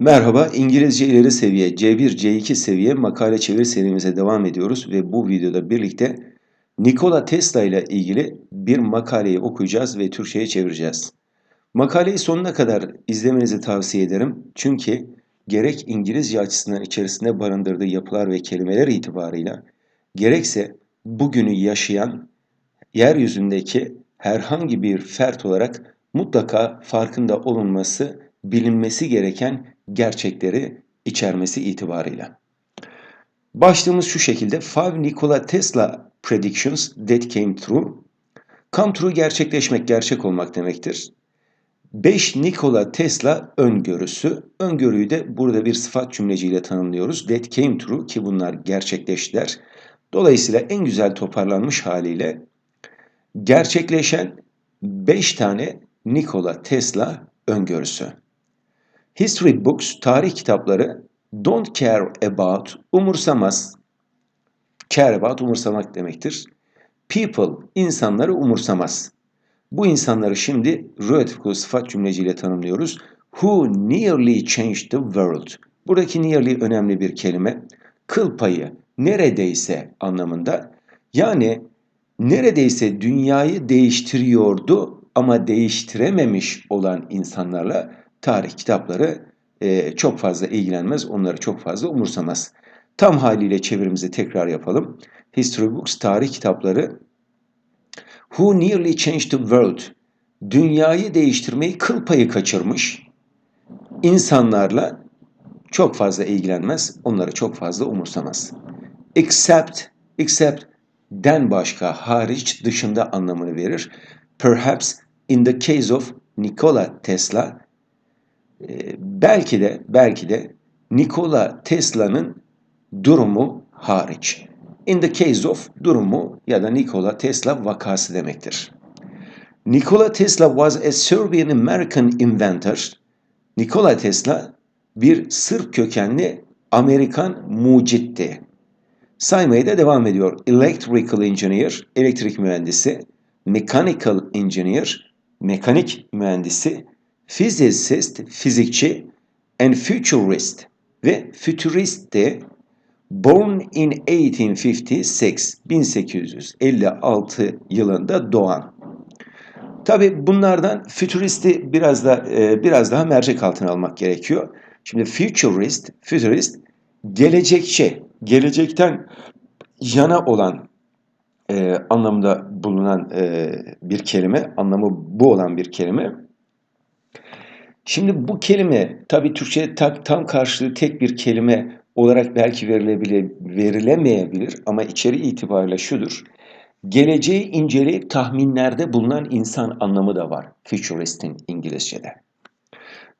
Merhaba, İngilizce ileri seviye C1, C2 seviye makale çeviri serimize devam ediyoruz ve bu videoda birlikte Nikola Tesla ile ilgili bir makaleyi okuyacağız ve Türkçe'ye çevireceğiz. Makaleyi sonuna kadar izlemenizi tavsiye ederim çünkü gerek İngilizce açısından içerisinde barındırdığı yapılar ve kelimeler itibarıyla gerekse bugünü yaşayan yeryüzündeki herhangi bir fert olarak mutlaka farkında olunması, bilinmesi gereken gerçekleri içermesi itibarıyla. Başlığımız şu şekilde. Five Nikola Tesla predictions that came true. Come true gerçekleşmek, gerçek olmak demektir. 5 Nikola Tesla öngörüsü. Öngörüyü de burada bir sıfat cümleciyle tanımlıyoruz. That came true ki bunlar gerçekleştiler. Dolayısıyla en güzel toparlanmış haliyle gerçekleşen 5 tane Nikola Tesla öngörüsü. History books, tarih kitapları don't care about, umursamaz. Care about, umursamak demektir. People, insanları umursamaz. Bu insanları şimdi relative sıfat cümleciyle tanımlıyoruz. Who nearly changed the world. Buradaki nearly önemli bir kelime. Kıl payı, neredeyse anlamında. Yani neredeyse dünyayı değiştiriyordu ama değiştirememiş olan insanlarla tarih kitapları e, çok fazla ilgilenmez, onları çok fazla umursamaz. Tam haliyle çevirimizi tekrar yapalım. History books, tarih kitapları Who nearly changed the world? Dünyayı değiştirmeyi kıl payı kaçırmış insanlarla çok fazla ilgilenmez, onları çok fazla umursamaz. Except, except den başka, hariç, dışında anlamını verir. Perhaps in the case of Nikola Tesla, belki de, belki de Nikola Tesla'nın durumu hariç. In the case of durumu ya da Nikola Tesla vakası demektir. Nikola Tesla was a Serbian American inventor. Nikola Tesla bir Sırp kökenli Amerikan mucitti. Saymaya da devam ediyor. Electrical engineer, elektrik mühendisi, mechanical engineer, mekanik mühendisi, physicist, fizikçi, and futurist ve futurist de born in 1856, 1856 yılında doğan. Tabi bunlardan futuristi biraz da e, biraz daha mercek altına almak gerekiyor. Şimdi futurist, futurist gelecekçi, gelecekten yana olan e, anlamda bulunan e, bir kelime, anlamı bu olan bir kelime. Şimdi bu kelime tabi Türkçe tam karşılığı tek bir kelime olarak belki verilebilir, verilemeyebilir ama içeri itibariyle şudur. Geleceği inceleyip tahminlerde bulunan insan anlamı da var futurist'in İngilizce'de.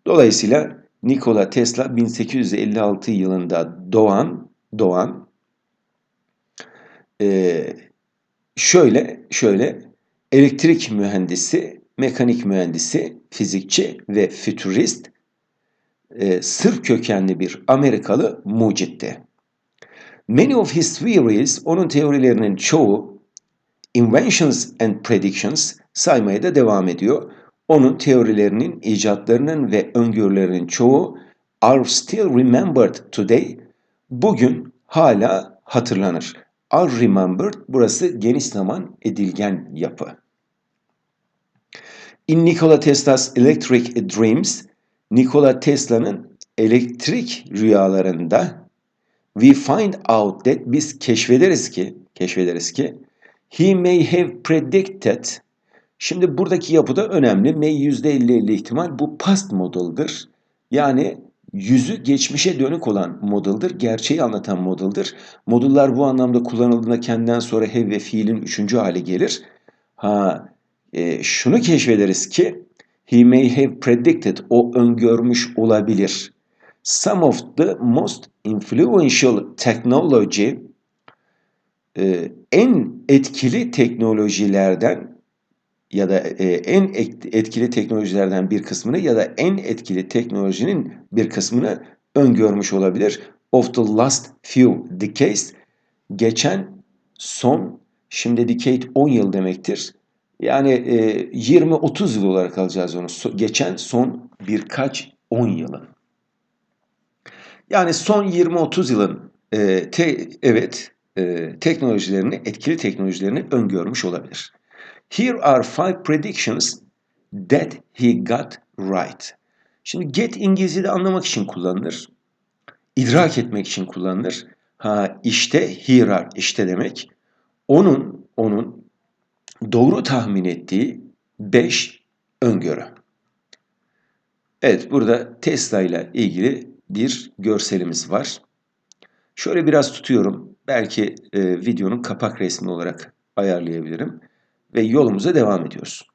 Dolayısıyla Nikola Tesla 1856 yılında doğan doğan şöyle şöyle elektrik mühendisi, mekanik mühendisi, fizikçi ve fütürist e, Sırp kökenli bir Amerikalı mucitti. Many of his theories, onun teorilerinin çoğu inventions and predictions saymaya da devam ediyor. Onun teorilerinin, icatlarının ve öngörülerinin çoğu are still remembered today. Bugün hala hatırlanır. Are remembered burası geniş zaman edilgen yapı. In Nikola Tesla's Electric Dreams, Nikola Tesla'nın elektrik rüyalarında we find out that biz keşfederiz ki, keşfederiz ki he may have predicted Şimdi buradaki yapıda önemli. May %50-50 ihtimal bu past model'dır. Yani yüzü geçmişe dönük olan model'dır. Gerçeği anlatan model'dır. Modullar bu anlamda kullanıldığında kendinden sonra have ve fiilin üçüncü hali gelir. Ha, e, şunu keşfederiz ki he may have predicted o öngörmüş olabilir. Some of the most influential technology e, en etkili teknolojilerden ya da e, en etkili teknolojilerden bir kısmını ya da en etkili teknolojinin bir kısmını öngörmüş olabilir. Of the last few decades geçen son şimdi decade 10 yıl demektir. Yani e, 20-30 yıl olarak alacağız onu. So, geçen son birkaç 10 yılı. Yani son 20-30 yılın e, te, evet e, teknolojilerini, etkili teknolojilerini öngörmüş olabilir. Here are five predictions that he got right. Şimdi get İngilizce'de anlamak için kullanılır. İdrak etmek için kullanılır. Ha işte here are işte demek. Onun onun doğru tahmin ettiği 5 öngörü. Evet burada Tesla ile ilgili bir görselimiz var. Şöyle biraz tutuyorum. Belki e, videonun kapak resmi olarak ayarlayabilirim. Ve yolumuza devam ediyoruz.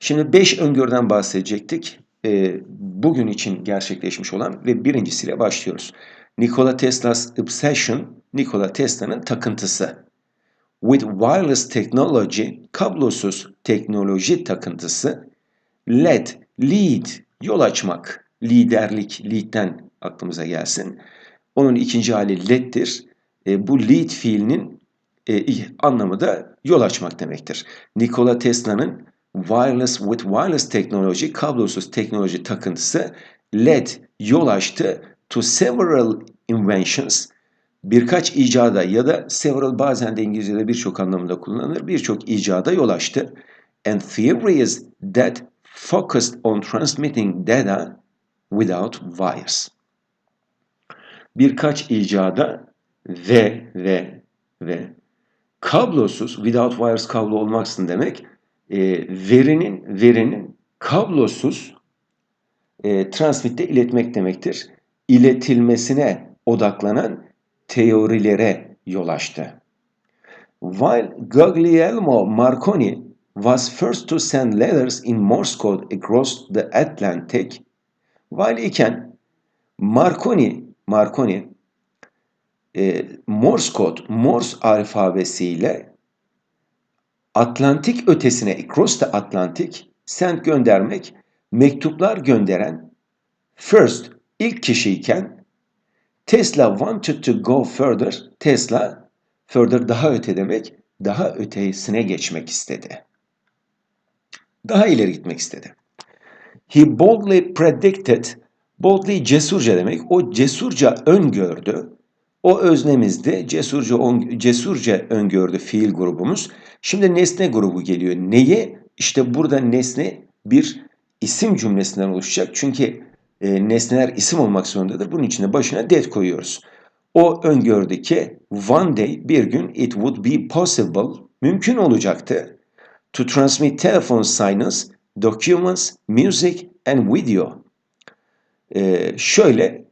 Şimdi 5 öngörüden bahsedecektik. E, bugün için gerçekleşmiş olan ve birincisiyle başlıyoruz. Nikola Tesla's obsession, Nikola Tesla'nın takıntısı. With wireless technology, kablosuz teknoloji takıntısı. Led, lead, yol açmak, liderlik, lead'den aklımıza gelsin. Onun ikinci hali led'dir. E, bu lead fiilinin e, anlamı da yol açmak demektir. Nikola Tesla'nın wireless with wireless teknoloji, kablosuz teknoloji takıntısı led yol açtı to several inventions birkaç icada ya da several bazen de İngilizce'de birçok anlamda kullanılır. Birçok icada yol açtı. And theories that focused on transmitting data without wires. Birkaç icada ve ve ve kablosuz, without wires kablo olmaksın demek, e, verinin verinin kablosuz e, transmitte iletmek demektir. İletilmesine odaklanan teorilere yol açtı. While Guglielmo Marconi was first to send letters in Morse code across the Atlantic, while iken Marconi, Marconi e, Morse kod, Morse alfabesiyle Atlantik ötesine, across the Atlantic, send göndermek, mektuplar gönderen first, ilk kişiyken Tesla wanted to go further. Tesla further daha öte demek, daha ötesine geçmek istedi. Daha ileri gitmek istedi. He boldly predicted, boldly cesurca demek, o cesurca öngördü. O öznemizde cesurca, cesurca öngördü fiil grubumuz. Şimdi nesne grubu geliyor. Neye? İşte burada nesne bir isim cümlesinden oluşacak. Çünkü e, nesneler isim olmak zorundadır. Bunun için de başına that koyuyoruz. O öngördü ki one day bir gün it would be possible mümkün olacaktı to transmit telephone signals, documents, music and video. Ee, şöyle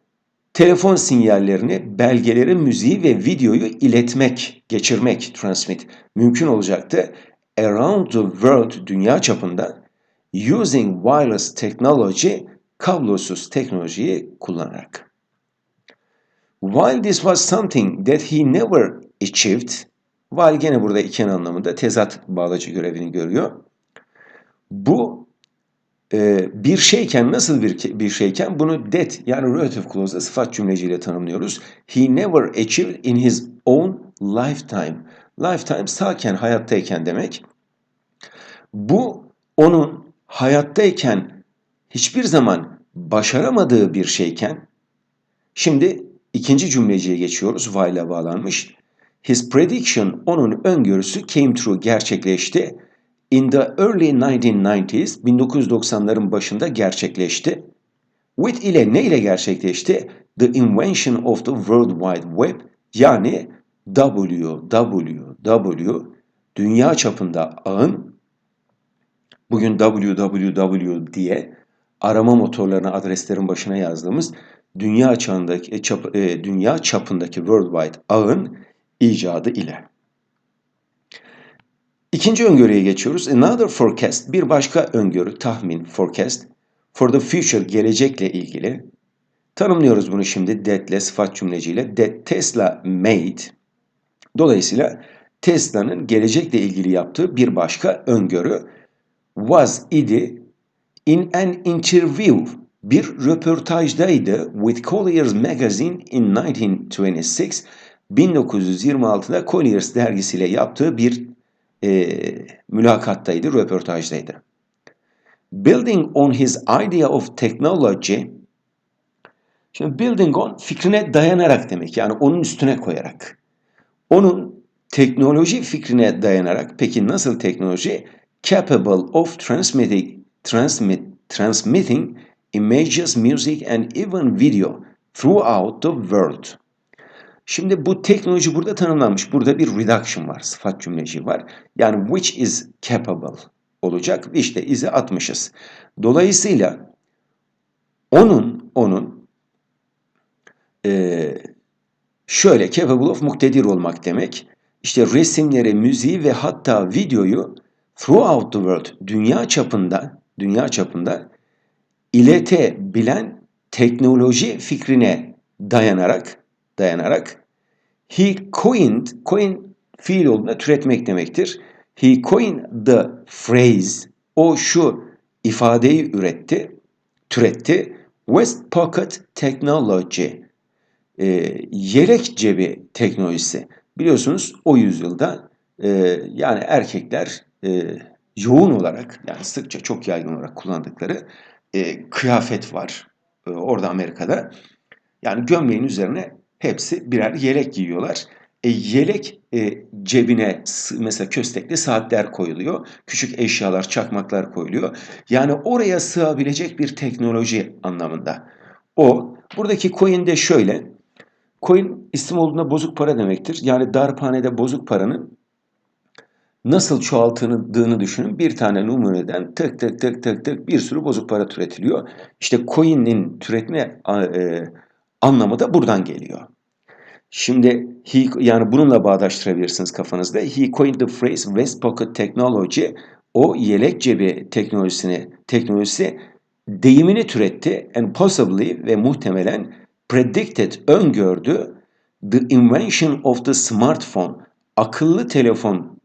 telefon sinyallerini, belgeleri, müziği ve videoyu iletmek, geçirmek, transmit mümkün olacaktı. Around the world, dünya çapında using wireless technology kablosuz teknolojiyi kullanarak. While this was something that he never achieved, while gene burada iken anlamında tezat bağlacı görevini görüyor. Bu e, bir şeyken nasıl bir, bir şeyken bunu that yani relative clause'da sıfat cümleciyle tanımlıyoruz. He never achieved in his own lifetime. Lifetime sağken, hayattayken demek. Bu onun hayattayken hiçbir zaman başaramadığı bir şeyken şimdi ikinci cümleciye geçiyoruz. While'a bağlanmış. His prediction, onun öngörüsü came true, gerçekleşti. In the early 1990s, 1990'ların başında gerçekleşti. With ile ne ile gerçekleşti? The invention of the World Wide Web yani WWW dünya çapında ağın bugün www diye arama motorlarına adreslerin başına yazdığımız dünya çağındaki e, çap, e, dünya çapındaki worldwide ağın icadı ile. İkinci öngörüye geçiyoruz. Another forecast, bir başka öngörü, tahmin, forecast. For the future, gelecekle ilgili. Tanımlıyoruz bunu şimdi that'le, sıfat cümleciyle. That Tesla made. Dolayısıyla Tesla'nın gelecekle ilgili yaptığı bir başka öngörü was idi in an interview bir röportajdaydı with Collier's Magazine in 1926 1926'da Colliers dergisiyle yaptığı bir e, mülakattaydı, Şimdi building on fikrine dayanarak demek. Yani onun üstüne koyarak. Onun teknoloji fikrine dayanarak. Peki nasıl teknoloji? Capable of transmitting, transmit, transmitting images, music and even video throughout the world. Şimdi bu teknoloji burada tanımlanmış. Burada bir reduction var, sıfat cümleci var. Yani which is capable olacak. İşte izi atmışız. Dolayısıyla onun, onun e, şöyle capable of muktedir olmak demek. İşte resimleri, müziği ve hatta videoyu throughout the world, dünya çapında, dünya çapında iletebilen teknoloji fikrine dayanarak dayanarak he coined, coin fiil olduğunda türetmek demektir. He coined the phrase, o şu ifadeyi üretti, türetti. West Pocket Technology, e, yelek cebi teknolojisi. Biliyorsunuz o yüzyılda e, yani erkekler e, yoğun olarak yani sıkça çok yaygın olarak kullandıkları e, kıyafet var e, orada Amerika'da. Yani gömleğin üzerine hepsi birer yelek giyiyorlar. E, yelek e, cebine mesela köstekli saatler koyuluyor. Küçük eşyalar, çakmaklar koyuluyor. Yani oraya sığabilecek bir teknoloji anlamında. O buradaki coin de şöyle. Coin isim olduğunda bozuk para demektir. Yani darphanede bozuk paranın nasıl çoğaltıldığını düşünün. Bir tane numuneden tık tık tık tık tık bir sürü bozuk para türetiliyor. İşte coin'in türetme e, anlamı da buradan geliyor. Şimdi he, yani bununla bağdaştırabilirsiniz kafanızda. He coined the phrase West Pocket Technology. O yelek cebi teknolojisini, teknolojisi deyimini türetti and possibly ve muhtemelen predicted, öngördü the invention of the smartphone, akıllı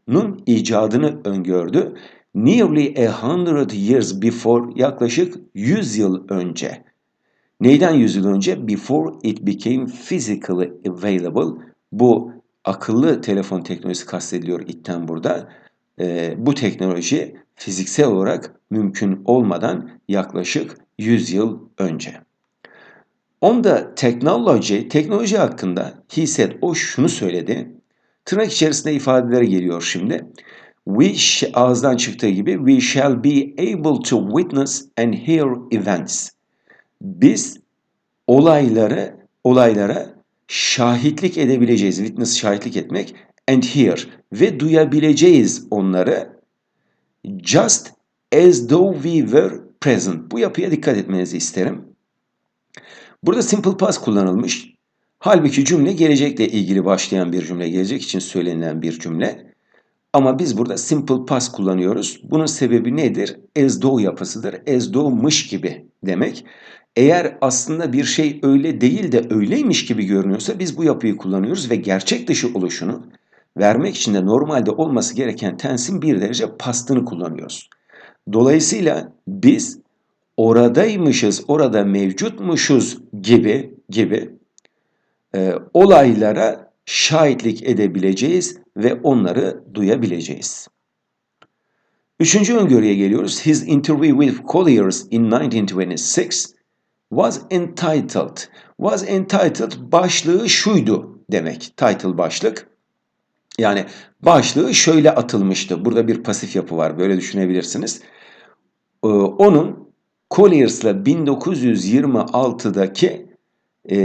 telefonun icadını öngördü. Nearly a hundred years before, yaklaşık 100 yıl önce. Neyden 100 yıl önce? Before it became physically available. Bu akıllı telefon teknolojisi kastediliyor itten burada. E, bu teknoloji fiziksel olarak mümkün olmadan yaklaşık 100 yıl önce. Onda teknoloji, teknoloji hakkında he said, o şunu söyledi. Tırnak içerisinde ifadeleri geliyor şimdi. We ağızdan çıktığı gibi we shall be able to witness and hear events biz olayları olaylara şahitlik edebileceğiz. Witness şahitlik etmek and hear ve duyabileceğiz onları just as though we were present. Bu yapıya dikkat etmenizi isterim. Burada simple past kullanılmış. Halbuki cümle gelecekle ilgili başlayan bir cümle, gelecek için söylenilen bir cümle. Ama biz burada simple past kullanıyoruz. Bunun sebebi nedir? As though yapısıdır. As though gibi demek. Eğer aslında bir şey öyle değil de öyleymiş gibi görünüyorsa biz bu yapıyı kullanıyoruz ve gerçek dışı oluşunu vermek için de normalde olması gereken tensin bir derece pastını kullanıyoruz. Dolayısıyla biz oradaymışız, orada mevcutmuşuz gibi gibi e, olaylara şahitlik edebileceğiz ve onları duyabileceğiz. Üçüncü öngörüye geliyoruz. His interview with Colliers in 1926 was entitled. Was entitled başlığı şuydu demek. Title başlık. Yani başlığı şöyle atılmıştı. Burada bir pasif yapı var. Böyle düşünebilirsiniz. Ee, onun Colliers'la 1926'daki e,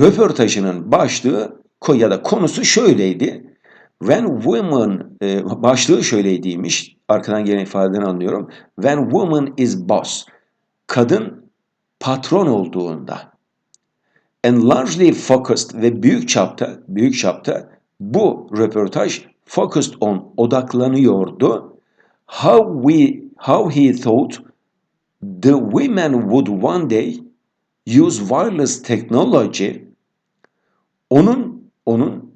röportajının başlığı ya da konusu şöyleydi. When woman e, başlığı şöyleydiymiş. Arkadan gelen ifadeden anlıyorum. When woman is boss. Kadın patron olduğunda and largely focused ve büyük çapta büyük çapta bu röportaj focused on odaklanıyordu. How we how he thought the women would one day use wireless technology onun onun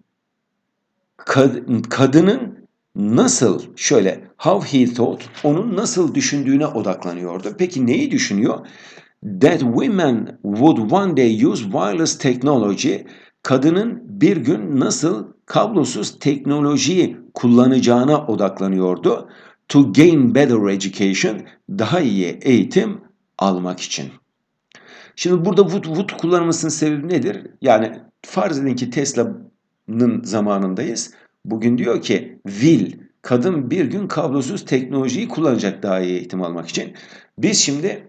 kad, kadının nasıl şöyle how he thought onun nasıl düşündüğüne odaklanıyordu. Peki neyi düşünüyor? that women would one day use wireless technology kadının bir gün nasıl kablosuz teknolojiyi kullanacağına odaklanıyordu. To gain better education, daha iyi eğitim almak için. Şimdi burada would, would kullanılmasının sebebi nedir? Yani farz edin ki Tesla'nın zamanındayız. Bugün diyor ki will, kadın bir gün kablosuz teknolojiyi kullanacak daha iyi eğitim almak için. Biz şimdi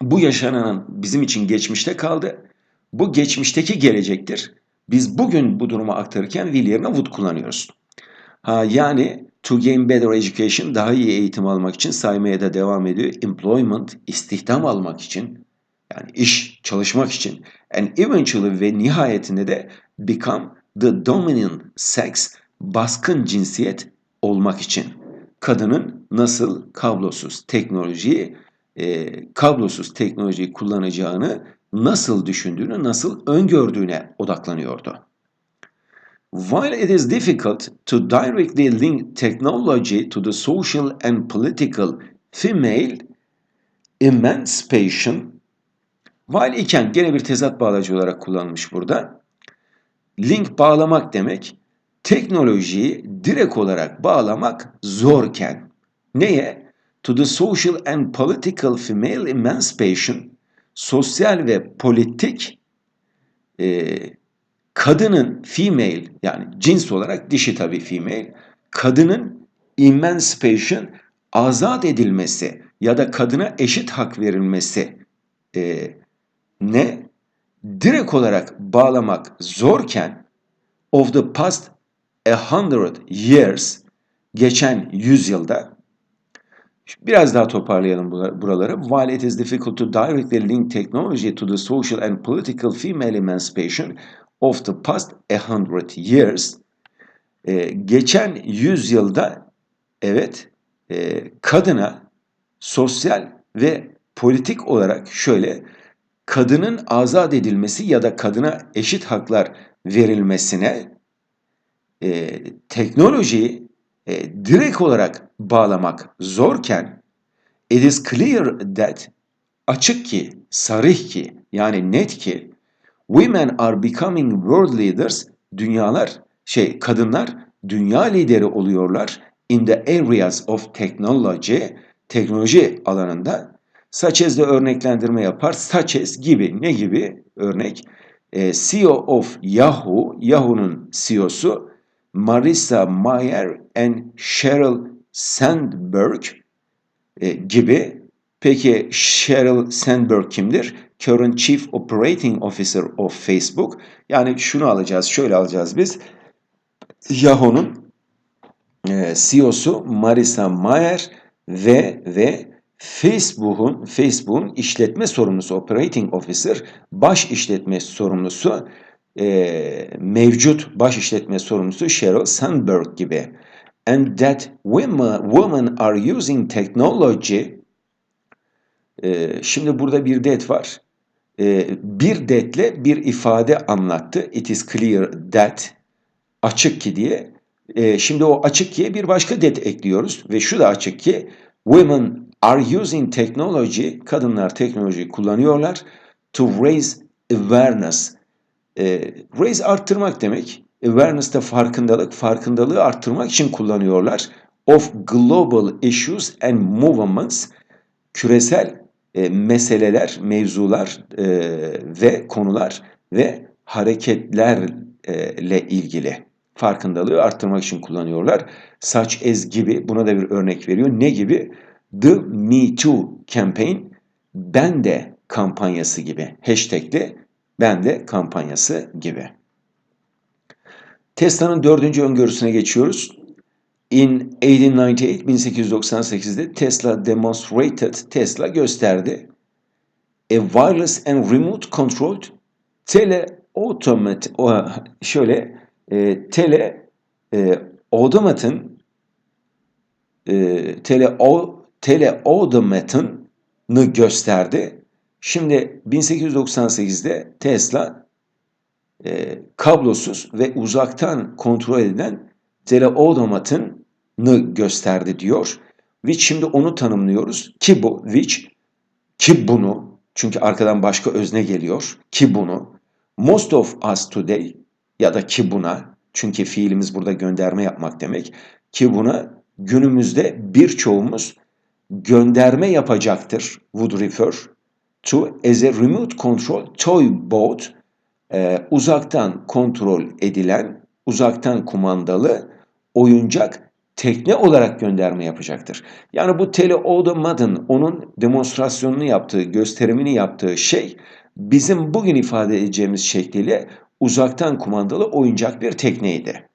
bu yaşanan bizim için geçmişte kaldı. Bu geçmişteki gelecektir. Biz bugün bu durumu aktarırken will yerine would kullanıyoruz. Ha, yani to gain better education daha iyi eğitim almak için saymaya da devam ediyor. Employment istihdam almak için yani iş çalışmak için and eventually ve nihayetinde de become the dominant sex baskın cinsiyet olmak için kadının nasıl kablosuz teknolojiyi e, kablosuz teknolojiyi kullanacağını nasıl düşündüğünü, nasıl öngördüğüne odaklanıyordu. While it is difficult to directly link technology to the social and political female emancipation, while iken gene bir tezat bağlacı olarak kullanılmış burada. Link bağlamak demek, teknolojiyi direkt olarak bağlamak zorken. Neye? To the social and political female emancipation, sosyal ve politik e, kadının female yani cins olarak dişi tabii female, kadının emancipation azat edilmesi ya da kadına eşit hak verilmesi e, ne direkt olarak bağlamak zorken of the past a hundred years geçen yüzyılda Biraz daha toparlayalım buraları. While it is difficult to directly link technology to the social and political female emancipation of the past a hundred years, e, geçen yüzyılda evet e, kadına sosyal ve politik olarak şöyle kadının azat edilmesi ya da kadına eşit haklar verilmesine e, teknolojiyi e, direkt olarak bağlamak zorken it is clear that açık ki, sarih ki yani net ki women are becoming world leaders dünyalar şey kadınlar dünya lideri oluyorlar in the areas of technology teknoloji alanında de örneklendirme yapar as gibi ne gibi örnek e, CEO of Yahoo Yahoo'nun CEO'su Marissa Mayer and Sheryl Sandberg e, gibi. Peki Sheryl Sandberg kimdir? Current Chief Operating Officer of Facebook. Yani şunu alacağız, şöyle alacağız biz. Yahoo'nun e, CEO'su Marissa Mayer ve ve Facebook'un Facebook'un işletme sorumlusu Operating Officer, baş işletme sorumlusu e, mevcut baş işletme sorumlusu Sheryl Sandberg gibi. And that women, women are using technology e, şimdi burada bir det var. E, bir detle bir ifade anlattı. It is clear that açık ki diye. E, şimdi o açık ki'ye bir başka det ekliyoruz ve şu da açık ki women are using technology kadınlar teknolojiyi kullanıyorlar to raise awareness e, raise arttırmak demek. Awareness'ta farkındalık, farkındalığı arttırmak için kullanıyorlar. Of global issues and movements, küresel e, meseleler, mevzular e, ve konular ve hareketlerle ilgili farkındalığı arttırmak için kullanıyorlar. Such as gibi buna da bir örnek veriyor. Ne gibi? The Me Too campaign, ben de kampanyası gibi hashtag'de ben de kampanyası gibi. Tesla'nın dördüncü öngörüsüne geçiyoruz. In 1898, 1898'de Tesla demonstrated, Tesla gösterdi. A wireless and remote controlled tele automate, şöyle e, tele e, automatın e, tele tele automatını gösterdi Şimdi 1898'de Tesla e, kablosuz ve uzaktan kontrol edilen teleodomatını gösterdi diyor. Which şimdi onu tanımlıyoruz. Ki bu, which, ki bunu, çünkü arkadan başka özne geliyor. Ki bunu, most of us today ya da ki buna, çünkü fiilimiz burada gönderme yapmak demek. Ki buna günümüzde birçoğumuz gönderme yapacaktır. Would refer to as a remote control toy boat e, uzaktan kontrol edilen, uzaktan kumandalı oyuncak tekne olarak gönderme yapacaktır. Yani bu Tele Odomad'ın onun demonstrasyonunu yaptığı, gösterimini yaptığı şey bizim bugün ifade edeceğimiz şekliyle uzaktan kumandalı oyuncak bir tekneydi.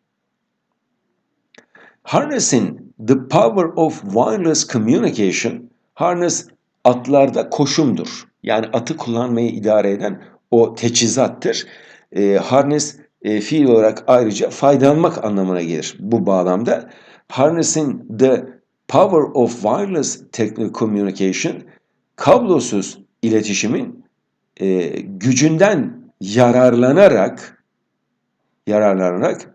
Harnessing the power of wireless communication, harness atlarda koşumdur. Yani atı kullanmayı idare eden o teçhizattır. E, harness e, fiil olarak ayrıca faydalanmak anlamına gelir bu bağlamda. Harnessing the power of wireless communication, kablosuz iletişimin e, gücünden yararlanarak yararlanarak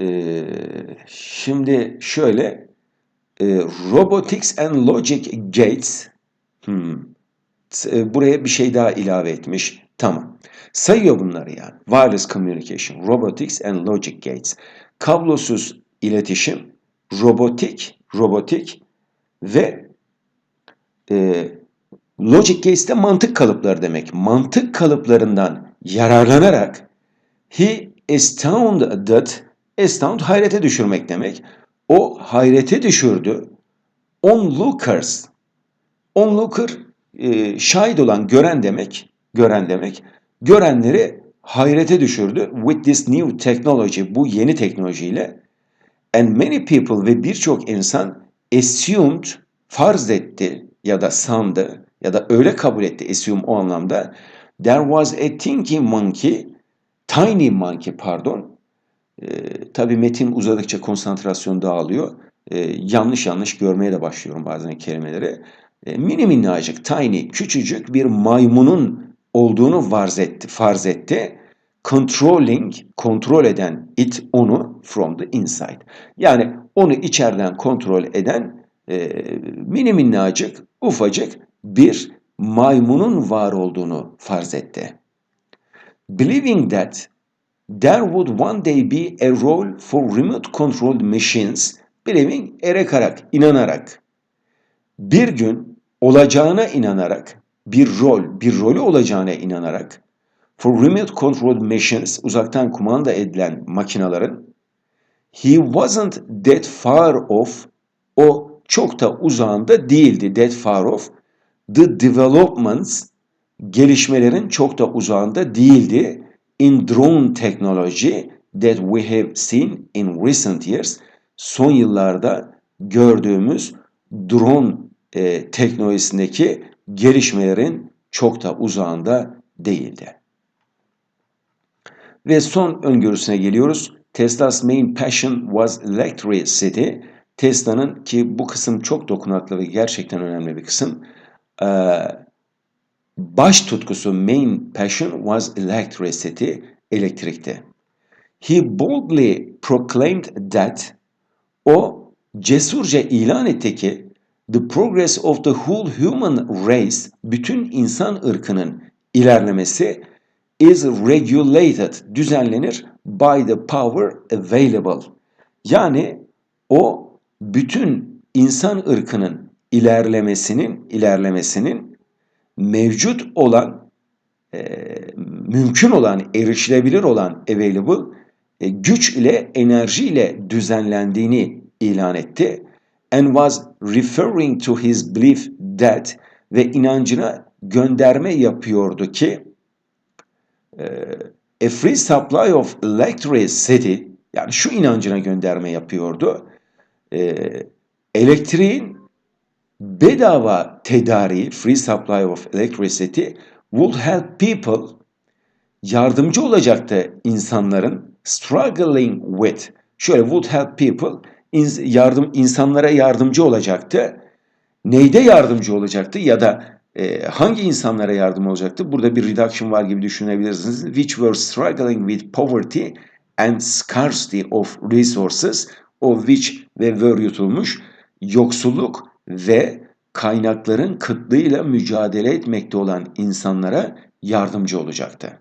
e, şimdi şöyle e, robotics and logic gates hmm, e, buraya bir şey daha ilave etmiş. Tamam. Sayıyor bunları yani. Wireless communication, robotics and logic gates. Kablosuz iletişim, robotik, robotik ve e, logic gates de mantık kalıpları demek. Mantık kalıplarından yararlanarak he astounded, astound hayrete düşürmek demek. O hayrete düşürdü. Onlookers. Onlooker e, şahit olan, gören demek. Gören demek. Görenleri hayrete düşürdü. With this new technology, bu yeni teknolojiyle. And many people ve birçok insan assumed, farz etti ya da sandı ya da öyle kabul etti assume o anlamda. There was a thinking monkey, tiny monkey pardon. Ee, tabii metin uzadıkça konsantrasyon dağılıyor. Ee, yanlış yanlış görmeye de başlıyorum bazen kelimeleri. Ee, mini minnacık, tiny, küçücük bir maymunun olduğunu farz etti. Farz etti. Controlling, kontrol eden it onu from the inside. Yani onu içeriden kontrol eden e, mini minnacık, ufacık bir maymunun var olduğunu farz etti. Believing that there would one day be a role for remote controlled machines, believing erekarak, inanarak, bir gün olacağına inanarak, bir rol, bir rolü olacağına inanarak, for remote controlled machines, uzaktan kumanda edilen makinaların, he wasn't that far off, o çok da uzağında değildi, that far off, the developments, gelişmelerin çok da uzağında değildi, in drone technology that we have seen in recent years, son yıllarda gördüğümüz drone e, teknolojisindeki gelişmelerin çok da uzağında değildi. Ve son öngörüsüne geliyoruz. Tesla's main passion was electricity. Tesla'nın ki bu kısım çok dokunaklı ve gerçekten önemli bir kısım. Ee, baş tutkusu main passion was electricity, elektrikti. He boldly proclaimed that o cesurca ilan etti ki the progress of the whole human race, bütün insan ırkının ilerlemesi is regulated, düzenlenir by the power available. Yani o bütün insan ırkının ilerlemesinin ilerlemesinin mevcut olan e, mümkün olan, erişilebilir olan available e, güç ile, enerji ile düzenlendiğini ilan etti and was referring to his belief that ve inancına gönderme yapıyordu ki e, a free supply of electricity yani şu inancına gönderme yapıyordu. E, elektriğin bedava tedariği free supply of electricity would help people yardımcı olacaktı insanların struggling with şöyle would help people yardım insanlara yardımcı olacaktı. Neyde yardımcı olacaktı ya da e, hangi insanlara yardım olacaktı? Burada bir reduction var gibi düşünebilirsiniz. Which were struggling with poverty and scarcity of resources of which ve were yutulmuş yoksulluk ve kaynakların kıtlığıyla mücadele etmekte olan insanlara yardımcı olacaktı.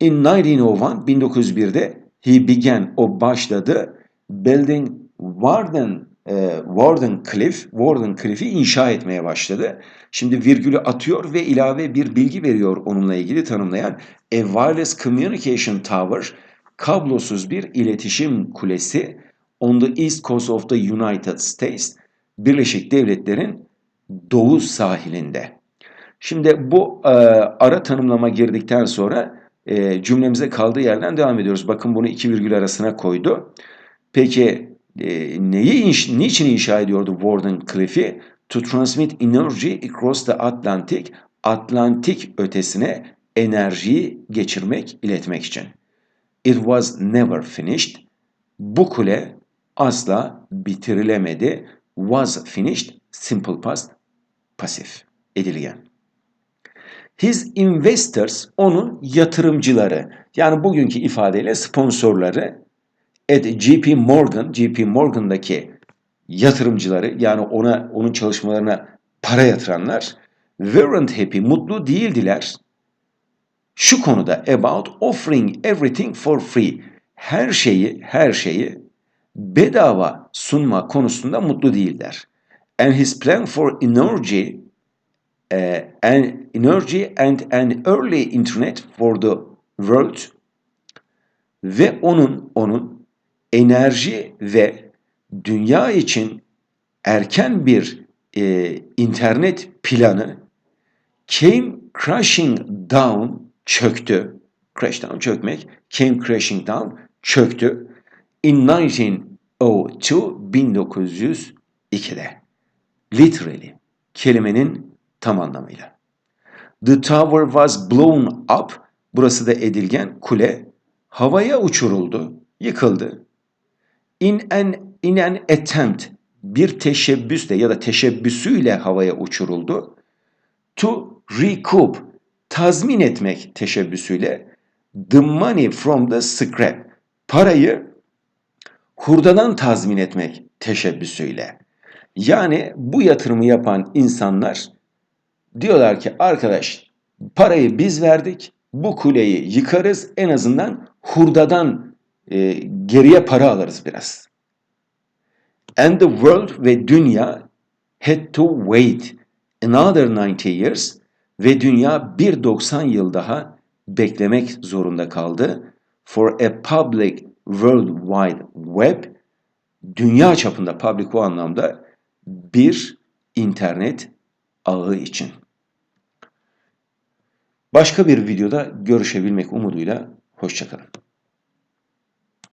In 1901, 1901'de he began, o başladı building Warden e, Warden Cliff, Warden Cliff'i inşa etmeye başladı. Şimdi virgülü atıyor ve ilave bir bilgi veriyor onunla ilgili tanımlayan a wireless communication tower, kablosuz bir iletişim kulesi on the east coast of the United States, Birleşik Devletler'in doğu sahilinde. Şimdi bu e, ara tanımlama girdikten sonra e, cümlemize kaldığı yerden devam ediyoruz. Bakın bunu iki virgül arasına koydu. Peki e, neyi inş, niçin inşa ediyordu Warden Cliff'i? To transmit energy across the Atlantic, Atlantik ötesine enerjiyi geçirmek, iletmek için. It was never finished. Bu kule asla bitirilemedi. Was finished, simple past, pasif, edilgen. His investors, onun yatırımcıları, yani bugünkü ifadeyle sponsorları, at JP Morgan, JP Morgan'daki yatırımcıları, yani ona onun çalışmalarına para yatıranlar, weren't happy, mutlu değildiler. Şu konuda about offering everything for free, her şeyi, her şeyi bedava sunma konusunda mutlu değiller. And his plan for energy uh, and energy and an early internet for the world ve onun onun enerji ve dünya için erken bir e, internet planı came crashing down çöktü. Crash down çökmek. Came crashing down çöktü. In 1902 1902'de. Literally. Kelimenin tam anlamıyla. The tower was blown up. Burası da edilgen kule. Havaya uçuruldu. Yıkıldı. In an, in an attempt bir teşebbüsle ya da teşebbüsüyle havaya uçuruldu. To recoup tazmin etmek teşebbüsüyle the money from the scrap parayı hurdadan tazmin etmek teşebbüsüyle. Yani bu yatırımı yapan insanlar diyorlar ki arkadaş parayı biz verdik bu kuleyi yıkarız en azından hurdadan e, geriye para alırız biraz. And the world ve dünya had to wait another 90 years ve dünya bir 90 yıl daha beklemek zorunda kaldı for a public world wide web dünya çapında public o anlamda bir internet ağı için. Başka bir videoda görüşebilmek umuduyla hoşçakalın.